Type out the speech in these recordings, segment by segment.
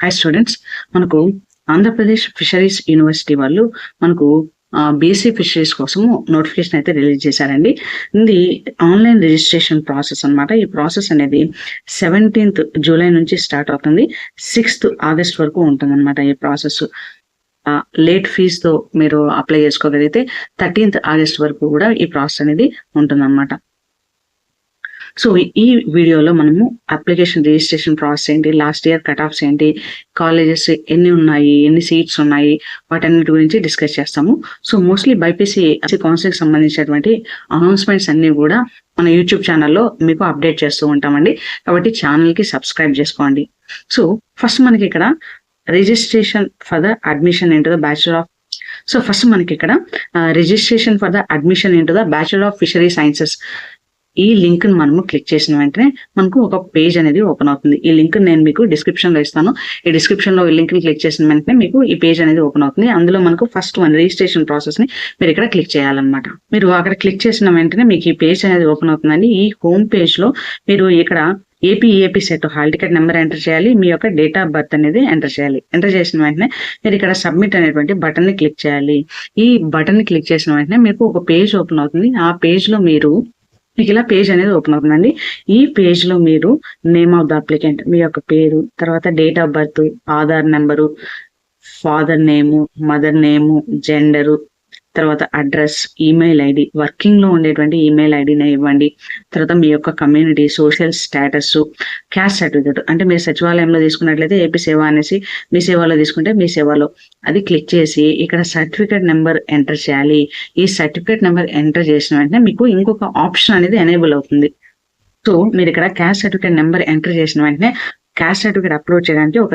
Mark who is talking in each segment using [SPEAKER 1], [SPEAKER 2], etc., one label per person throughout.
[SPEAKER 1] Hi students మనకు Andhra Pradesh fisheries university వాళ్ళు మనకు బీఎస్సీ ఫిషరీస్ కోసము నోటిఫికేషన్ అయితే రిలీజ్ చేశారండి. ఇది ఆన్లైన్ రిజిస్ట్రేషన్ ప్రాసెస్ అన్నమాట. ఈ ప్రాసెస్ అనేది సెవెంటీన్త్ జూలై నుంచి స్టార్ట్ అవుతుంది. సిక్స్త్ ఆగస్ట్ వరకు ఉంటుందన్నమాట ఈ ప్రాసెస్ లేట్ ఫీజుతో మీరు అప్లై చేసుకోగలిగితే థర్టీన్త్ ఆగస్ట్ వరకు కూడా ఈ ప్రాసెస్ అనేది ఉంటుందన్నమాట. సో ఈ వీడియోలో మనము అప్లికేషన్ రిజిస్ట్రేషన్ ప్రాసెస్ ఏంటి లాస్ట్ ఇయర్ కట్ ఆఫ్స్ ఏంటి కాలేజెస్ ఎన్ని ఉన్నాయి ఎన్ని సీట్స్ ఉన్నాయి వాటన్నిటి గురించి డిస్కస్ చేస్తాము. సో మోస్ట్లీ బైపీసీ కౌన్సిలింగ్ సంబంధించినటువంటి అనౌన్స్మెంట్స్ అన్ని కూడా మన యూట్యూబ్ ఛానల్లో మీకు అప్డేట్ చేస్తూ ఉంటామండి. కాబట్టి ఛానల్కి సబ్స్క్రైబ్ చేసుకోండి. సో ఫస్ట్ మనకి ఇక్కడ registration for the admission into the bachelor of so first మనకి ఇక్కడ registration for the admission into the bachelor of fishery sciences ఈ లింక్ మనము క్లిక్ చేసిన వెంటనే మనకు ఒక పేజ్ అనేది ఓపెన్ అవుతుంది. ఈ లింక్ నేను మీకు డిస్క్రిప్షన్లో ఇస్తాను. ఈ డిస్క్రిప్షన్లో ఈ లింక్ని క్లిక్ చేసిన వెంటనే మీకు ఈ పేజ్ అనేది ఓపెన్ అవుతుంది. అందులో మనకు ఫస్ట్ వన్ రిజిస్ట్రేషన్ ప్రాసెస్ని మీరు ఇక్కడ క్లిక్ చేయాలన్నమాట. మీరు అక్కడ క్లిక్ చేసిన వెంటనే మీకు ఈ పేజ్ అనేది ఓపెన్ అవుతుందండి. ఈ హోమ్ పేజ్లో మీరు ఇక్కడ AP AP CET hall ticket number enter చేయాలి. మీ యొక్క డేట్ ఆఫ్ బర్త్ అనేది ఎంటర్ చేయాలి. ఎంటర్ చేసిన వెంటనే మీరు ఇక్కడ సబ్మిట్ అనేటువంటి బటన్ని క్లిక్ చేయాలి. ఈ బటన్ని క్లిక్ చేసిన వెంటనే మీకు ఒక పేజ్ ఓపెన్ అవుతుంది. ఆ పేజ్లో మీరు మీకు ఇలా పేజ్ అనేది ఓపెన్ అవుతుందండి. ఈ పేజ్లో మీరు నేమ్ ఆఫ్ ద అప్లికెంట్ మీ యొక్క పేరు తర్వాత date of birth Aadhaar number father name mother name gender తర్వాత అడ్రస్ ఈమెయిల్ ఐడి వర్కింగ్లో ఉండేటువంటి ఈమెయిల్ ఐడిని ఇవ్వండి. తర్వాత మీ యొక్క community social status caste certificate అంటే మీరు సచివాలయంలో తీసుకున్నట్లయితే ఏపీ సేవ అనేసి మీ సేవలో తీసుకుంటే మీ సేవలో. అది క్లిక్ చేసి ఇక్కడ సర్టిఫికేట్ నెంబర్ ఎంటర్ చేయాలి. ఈ సర్టిఫికేట్ నెంబర్ ఎంటర్ చేసిన వెంటనే మీకు ఇంకొక ఆప్షన్ అనేది ఎనేబుల్ అవుతుంది. సో మీరు ఇక్కడ క్యాస్ట్ సర్టిఫికేట్ నెంబర్ ఎంటర్ చేసిన వెంటనే క్యాష్ సర్టిఫికేట్ అప్లోడ్ చేయడానికి ఒక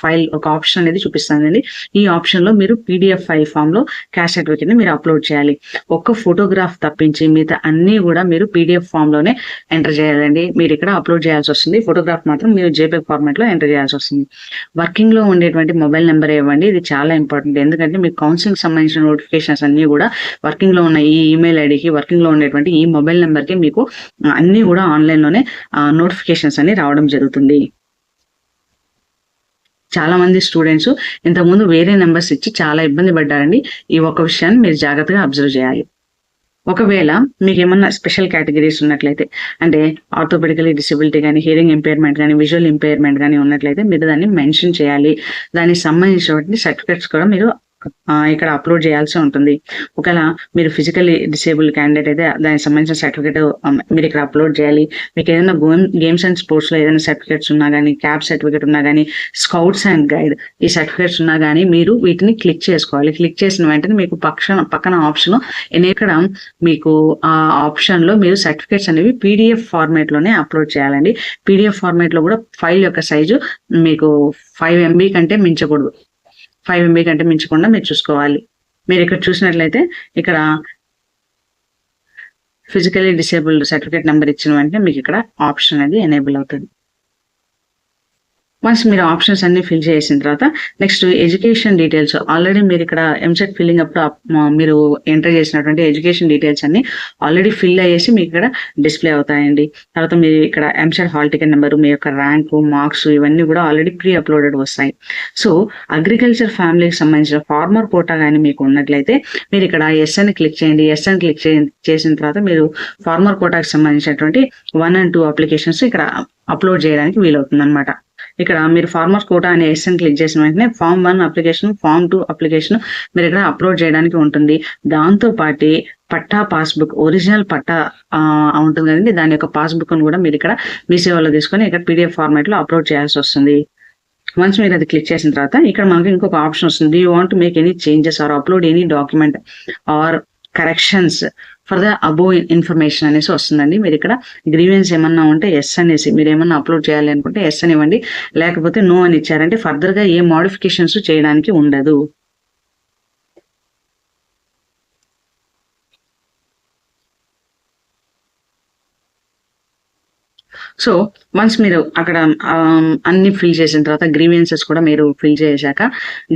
[SPEAKER 1] ఫైల్ ఒక ఆప్షన్ అనేది చూపిస్తానండి. ఈ ఆప్షన్లో మీరు పీడిఎఫ్ ఫైల్ ఫామ్లో క్యాష్ సర్టిఫికేట్ని మీరు అప్లోడ్ చేయాలి. ఒక్క ఫోటోగ్రాఫ్ తప్పించి మిగతా అన్ని కూడా మీరు పీడిఎఫ్ ఫామ్లోనే ఎంటర్ చేయాలండి. మీరు ఇక్కడ అప్లోడ్ చేయాల్సి వస్తుంది. ఫోటోగ్రాఫ్ మాత్రం మీరు జేపీఎఫ్ ఫార్మాట్లో ఎంటర్ చేయాల్సి వస్తుంది. వర్కింగ్లో ఉండేటువంటి మొబైల్ నెంబర్ ఇవ్వండి. ఇది చాలా ఇంపార్టెంట్. ఎందుకంటే మీ కౌన్సిలింగ్ సంబంధించిన నోటిఫికేషన్స్ అన్ని కూడా వర్కింగ్లో ఉన్న ఈ ఈమెయిల్ ఐడికి వర్కింగ్లో ఉండేటువంటి ఈ మొబైల్ నెంబర్కి మీకు అన్ని కూడా ఆన్లైన్లోనే నోటిఫికేషన్స్ అన్ని రావడం జరుగుతుంది. చాలా మంది స్టూడెంట్స్ ఇంతకుముందు వేరే నెంబర్స్ ఇచ్చి చాలా ఇబ్బంది పడ్డారండి. ఈ ఒక విషయాన్ని మీరు జాగ్రత్తగా అబ్జర్వ్ చేయాలి. ఒకవేళ మీకు ఏమన్నా స్పెషల్ కేటగిరీస్ ఉన్నట్లయితే అంటే ఆర్థోపెడికలీ డిసబిలిటీ కానీ హియరింగ్ ఇంపైర్మెంట్ కానీ విజువల్ ఇంపైర్మెంట్ కానీ ఉన్నట్లయితే మీరు దాన్ని మెన్షన్ చేయాలి. దానికి సంబంధించినటువంటి సర్టిఫికెట్స్ కూడా మీరు ఇక్కడ అప్లోడ్ చేయాల్సి ఉంటుంది. ఒకవేళ మీరు ఫిజికల్లీ డిసేబుల్ క్యాండిడేట్ అయితే దానికి సంబంధించిన సర్టిఫికేట్ um, మీరు ఇక్కడ అప్లోడ్ చేయాలి. మీకు ఏదైనా గేమ్స్ అండ్ స్పోర్ట్స్లో ఏదైనా సర్టిఫికేట్స్ ఉన్నా కానీ క్యాబ్ సర్టిఫికేట్ ఉన్నా కానీ స్కౌట్స్ అండ్ గైడ్ ఈ సర్టిఫికేట్స్ ఉన్నా కానీ మీరు వీటిని క్లిక్ చేసుకోవాలి. క్లిక్ చేసిన వెంటనే మీకు పక్షన పక్కన ఆప్షన్ ఇక్కడ మీకు ఆ ఆప్షన్లో మీరు సర్టిఫికేట్స్ అనేవి పీడిఎఫ్ ఫార్మేట్లోనే అప్లోడ్ చేయాలండి. పీడిఎఫ్ ఫార్మేట్లో కూడా ఫైల్ యొక్క సైజు మీకు ఫైవ్ ఎంబీ కంటే మించకూడదు. ఫైవ్ ఎంబీ కంటే మించకుండా మీరు చూసుకోవాలి. మీరు ఇక్కడ చూసినట్లయితే ఇక్కడ ఫిజికలీ డిసేబుల్డ్ సర్టిఫికేట్ నెంబర్ ఇచ్చిన వెంటనే మీకు ఇక్కడ ఆప్షన్ అనేది ఎనేబుల్ అవుతుంది. వన్స్ మీరు ఆప్షన్స్ అన్ని ఫిల్ చేసిన తర్వాత నెక్స్ట్ ఎడ్యుకేషన్ డీటెయిల్స్ ఆల్రెడీ మీరు ఇక్కడ ఎంసెట్ ఫిల్లింగ్ అప్పుడు మీరు ఎంటర్ చేసినటువంటి ఎడ్యుకేషన్ డీటెయిల్స్ అన్ని ఆల్రెడీ ఫిల్ అయ్యేసి మీకు ఇక్కడ డిస్ప్లే అవుతాయండి. తర్వాత మీరు ఇక్కడ ఎంసెట్ హాల్ టికెట్ నెంబర్ మీ యొక్క ర్యాంకు మార్క్స్ ఇవన్నీ కూడా ఆల్రెడీ ప్రీ అప్లోడెడ్ వస్తాయి సో అగ్రికల్చర్ ఫ్యామిలీకి సంబంధించిన ఫార్మర్ కోటా కానీ మీకు ఉన్నట్లయితే మీరు ఇక్కడ ఎస్ అని క్లిక్ చేయండి. ఎస్ అని క్లిక్ చేసిన తర్వాత మీరు ఫార్మర్ కోటాకి సంబంధించినటువంటి వన్ అండ్ టూ అప్లికేషన్స్ ఇక్కడ అప్లోడ్ చేయడానికి వీలవుతుంది అనమాట ఇక్కడ మీరు ఫార్మర్స్ కోటా అనే ఎస్ఎన్ క్లిక్ చేసిన వెంటనే form one application form two application మీరు ఇక్కడ అప్లోడ్ చేయడానికి ఉంటుంది. దాంతో పాటి పట్టా పాస్బుక్ ఒరిజినల్ పట్టా ఉంటుంది కదండి. దాని యొక్క పాస్బుక్ కూడా మీరు ఇక్కడ మీ సేవలో తీసుకొని ఇక్కడ పీడిఎఫ్ ఫార్మాట్లో అప్లోడ్ చేయాల్సి వస్తుంది. వన్స్ మీరు అది క్లిక్ చేసిన తర్వాత ఇక్కడ మనకి ఇంకొక ఆప్షన్ వస్తుంది. You want make any changes or upload any document or corrections for the above information అనేసి వస్తుందండి. మీరు ఇక్కడ గ్రీవెన్స్ ఏమన్నా ఉంటే ఎస్ అనేసి మీరు ఏమన్నా అప్లోడ్ చేయాలి అనుకుంటే ఎస్ అని ఇవ్వండి లేకపోతే నో అని ఇచ్చారంటే ఫర్దర్గా ఏ మోడిఫికేషన్స్ చేయడానికి ఉండదు. సో వన్స్ మీరు అక్కడ um, అన్ని ఫిల్ చేసిన తర్వాత గ్రీవియన్సెస్ కూడా మీరు ఫిల్ చేశాక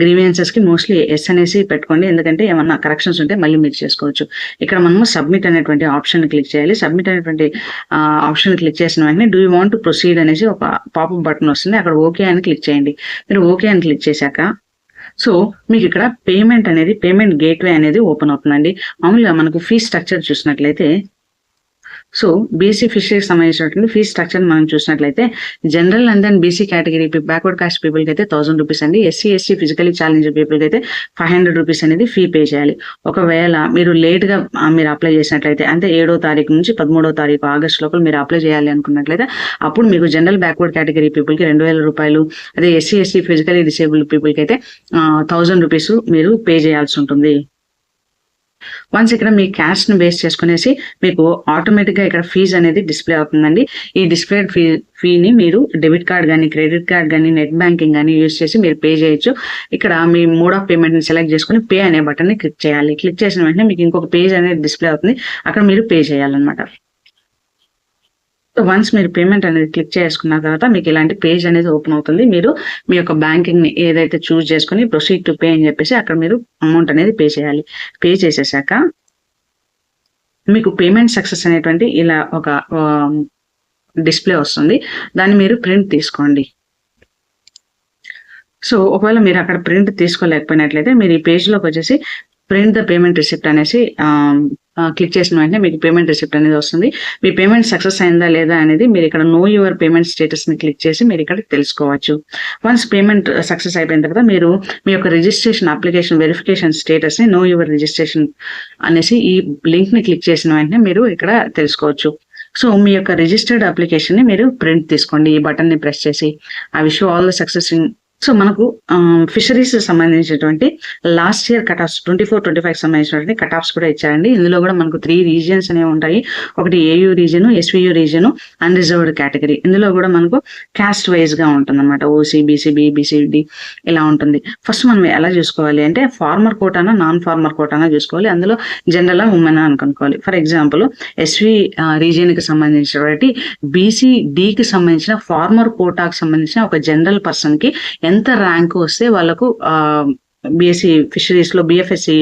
[SPEAKER 1] గ్రీవియన్సెస్కి మోస్ట్లీ ఎస్ అనేసి పెట్టుకోండి. ఎందుకంటే ఏమన్నా కరెక్షన్స్ ఉంటే మళ్ళీ మీరు చేసుకోవచ్చు. ఇక్కడ మనము సబ్మిట్ అనేటువంటి ఆప్షన్ క్లిక్ చేయాలి. సబ్మిట్ అనేటువంటి ఆప్షన్ క్లిక్ చేసిన వెంటనే do you want to proceed అనేసి ఒక పాపప్ బటన్ వస్తుంది. అక్కడ ఓకే అని క్లిక్ చేయండి. మీరు ఓకే అని క్లిక్ చేశాక సో మీకు ఇక్కడ పేమెంట్ అనేది పేమెంట్ గేట్వే అనేది ఓపెన్ అవుతుందండి. మామూలుగా మనకు ఫీ స్ట్రక్చర్ చూసినట్లయితే సో బీసీ ఫిషరీకి సంబంధించినటువంటి ఫీ స్ట్రక్చర్ మనం చూసినట్లయితే general and then BC category backward caste పీపుల్కి అయితే థౌసండ్ రూపీస్ అండి. ఎస్సీ ఎస్సీ ఫిజికలీ ఛాలెంజ్ పీపుల్కి అయితే ఫైవ్ హండ్రెడ్ రూపీస్ అనేది ఫీ పే చేయాలి. ఒకవేళ మీరు లేట్గా మీరు అప్లై చేసినట్లయితే అంటే ఏడో తారీఖు నుంచి పదమూడో తారీఖు ఆగస్ట్ లోపల మీరు అప్లై చేయాలి అనుకున్నట్లయితే అప్పుడు మీకు జనరల్ బ్యాక్వర్డ్ కేటగిరీ పీపుల్కి రెండు వేల రూపాయలు అదే ఎస్సీ ఎస్సీ ఫిజికలీ డిసేబుల్డ్ పీపుల్కి అయితే థౌసండ్ రూపీస్ మీరు పే చేయాల్సి ఉంటుంది. వన్స్ ఇక్కడ మీ క్యాష్ని బేస్ చేసుకునేసి మీకు ఆటోమేటిక్గా ఇక్కడ ఫీజ్ అనేది డిస్ప్లే అవుతుందండి. ఈ డిస్ప్లే ఫీ ఫీని మీరు డెబిట్ కార్డ్ కానీ క్రెడిట్ కార్డ్ కానీ నెట్ బ్యాంకింగ్ కానీ యూజ్ చేసి మీరు పే చేయొచ్చు. ఇక్కడ మీ మోడ్ ఆఫ్ పేమెంట్ని సెలెక్ట్ చేసుకుని పే అనే బటన్ని క్లిక్ చేయాలి. క్లిక్ చేసిన వెంటనే మీకు ఇంకొక పేజ్ అనేది డిస్ప్లే అవుతుంది. అక్కడ మీరు పే చేయాలన్నమాట. వన్స్ మీరు పేమెంట్ అనేది క్లిక్ చేసుకున్న తర్వాత మీకు ఇలాంటి పేజ్ అనేది ఓపెన్ అవుతుంది. మీరు మీ యొక్క బ్యాంకింగ్ని ఏదైతే చూస్ చేసుకుని ప్రొసీడ్ టు పే అని చెప్పేసి అక్కడ మీరు అమౌంట్ అనేది పే చేయాలి. పే చేసేసాక మీకు పేమెంట్ సక్సెస్ అనేటువంటి ఇలా ఒక um, డిస్ప్లే వస్తుంది. దాన్ని మీరు ప్రింట్ తీసుకోండి. సో ఒకవేళ మీరు అక్కడ ప్రింట్ తీసుకోలేకపోయినట్లయితే మీరు ఈ పేజ్లోకి వచ్చేసి ప్రింట్ ద పేమెంట్ రిసిప్ట్ అనేసి క్లిక్ చేసిన వెంటనే మీకు పేమెంట్ రిసిప్ట్ అనేది వస్తుంది. మీ పేమెంట్ సక్సెస్ అయిందా లేదా అనేది మీరు ఇక్కడ నో యువర్ పేమెంట్ స్టేటస్ని క్లిక్ చేసి మీరు ఇక్కడ తెలుసుకోవచ్చు. వన్స్ పేమెంట్ సక్సెస్ అయిపోయిన తర్వాత మీరు మీ యొక్క రిజిస్ట్రేషన్ అప్లికేషన్ వెరిఫికేషన్ స్టేటస్ని నో యువర్ రిజిస్ట్రేషన్ అనేసి ఈ లింక్ని క్లిక్ చేసిన వెంటనే మీరు ఇక్కడ తెలుసుకోవచ్చు. సో మీ యొక్క రిజిస్టర్డ్ అప్లికేషన్ని మీరు ప్రింట్ తీసుకోండి. ఈ బటన్ని ప్రెస్ చేసి. I wish all the success in so మనకు ఫిషరీస్ సంబంధించినటువంటి last year cut offs twenty four twenty five సంబంధించినటువంటి కట్ ఆఫ్స్ కూడా ఇచ్చారండి. ఇందులో కూడా మనకు త్రీ రీజియన్స్ అనేవి ఉంటాయి. ఒకటి AU region SVU region unreserved category ఇందులో కూడా మనకు క్యాస్ట్ వైజ్గా ఉంటుంది అనమాట ఓసీ బీసీబీ బీసీడి ఇలా ఉంటుంది. ఫస్ట్ మనం ఎలా చూసుకోవాలి అంటే ఫార్మర్ కోటానా నాన్ ఫార్మర్ కోటానా చూసుకోవాలి. అందులో జనరల్ ఉమెన్ అని కనుక్కోవాలి ఫర్ ఎగ్జాంపుల్ ఎస్వి రీజియన్కి సంబంధించినటువంటి బీసీ కి సంబంధించిన ఫార్మర్ కోటాకు సంబంధించిన ఒక జనరల్ పర్సన్కి ఎంత ర్యాంక్ వస్తే వాళ్ళకు బీఎస్సీ ఫిషరీస్లో బిఎఫ్ఎస్సి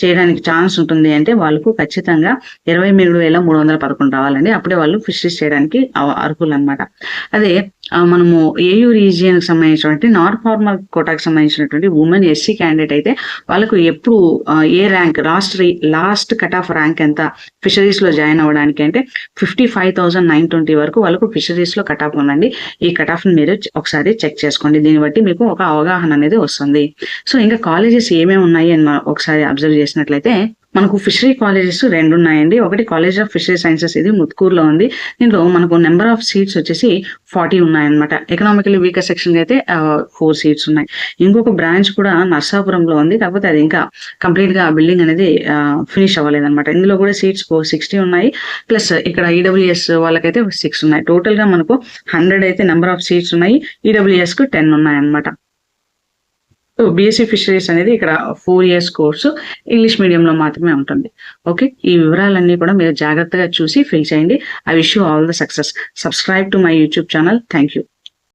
[SPEAKER 1] చేయడానికి ఛాన్స్ ఉంటుంది అంటే వాళ్ళకు ఖచ్చితంగా ఇరవై మూడు వేల మూడు వందల పదకొండు రావాలండి. అప్పుడే వాళ్ళు ఫిషరీస్ చేయడానికి అర్హులు అనమాట అదే మనము ఏయూ రీజియన్కి సంబంధించినటువంటి నాన్ ఫార్మల్ కోటాకి సంబంధించినటువంటి ఉమెన్ ఎస్సీ క్యాండిడేట్ అయితే వాళ్ళకు ఎప్పుడు ఏ rank last last cut off rank ఎంత ఫిషరీస్లో జాయిన్ అవ్వడానికి అంటే fifty five thousand nine twenty వరకు వాళ్ళకు ఫిషరీస్లో కట్ ఆఫ్ ఉందండి. ఈ కట్ ఆఫ్ని మీరు ఒకసారి చెక్ చేసుకోండి. దీన్ని బట్టి మీకు ఒక అవగాహన అనేది వస్తుంది. సో ఇంకా కాలేజెస్ ఏమేమి ఉన్నాయి అని ఒకసారి అబ్జర్వ్ చేసినట్లయితే మనకు ఫిషరీ కాలేజెస్ రెండు ఉన్నాయండి. ఒకటి కాలేజ్ ఆఫ్ ఫిషరీ సైన్సెస్ ఇది ముత్కూరులో ఉంది. దీంట్లో మనకు నెంబర్ ఆఫ్ సీట్స్ వచ్చేసి ఫార్టీ ఉన్నాయన్నమాట. ఎకనామికలీ వీకర్ సెక్షన్ అయితే ఫోర్ సీట్స్ ఉన్నాయి. ఇంకొక బ్రాంచ్ కూడా నర్సాపురంలో ఉంది. కాకపోతే అది ఇంకా కంప్లీట్గా బిల్డింగ్ అనేది ఫినిష్ అవ్వలేదన్నమాట. ఇందులో కూడా సీట్స్ సిక్స్టీ ఉన్నాయి. ప్లస్ ఇక్కడ ఈడబ్ల్యూఎస్ వాళ్ళకైతే సిక్స్ ఉన్నాయి. టోటల్గా మనకు హండ్రెడ్ అయితే నెంబర్ ఆఫ్ సీట్స్ ఉన్నాయి. ఈడబ్ల్యూఎస్కు టెన్ ఉన్నాయి అన్నమాట బీఎస్సీ ఫిషరీస్ అనేది ఇక్కడ ఫోర్ ఇయర్స్ కోర్సు ఇంగ్లీష్ మీడియంలో మాత్రమే ఉంటుంది. ఓకే ఈ వివరాలన్నీ కూడా మీరు జాగ్రత్తగా చూసి ఫిల్ చేయండి. I wish you all the success subscribe to my YouTube channel thank you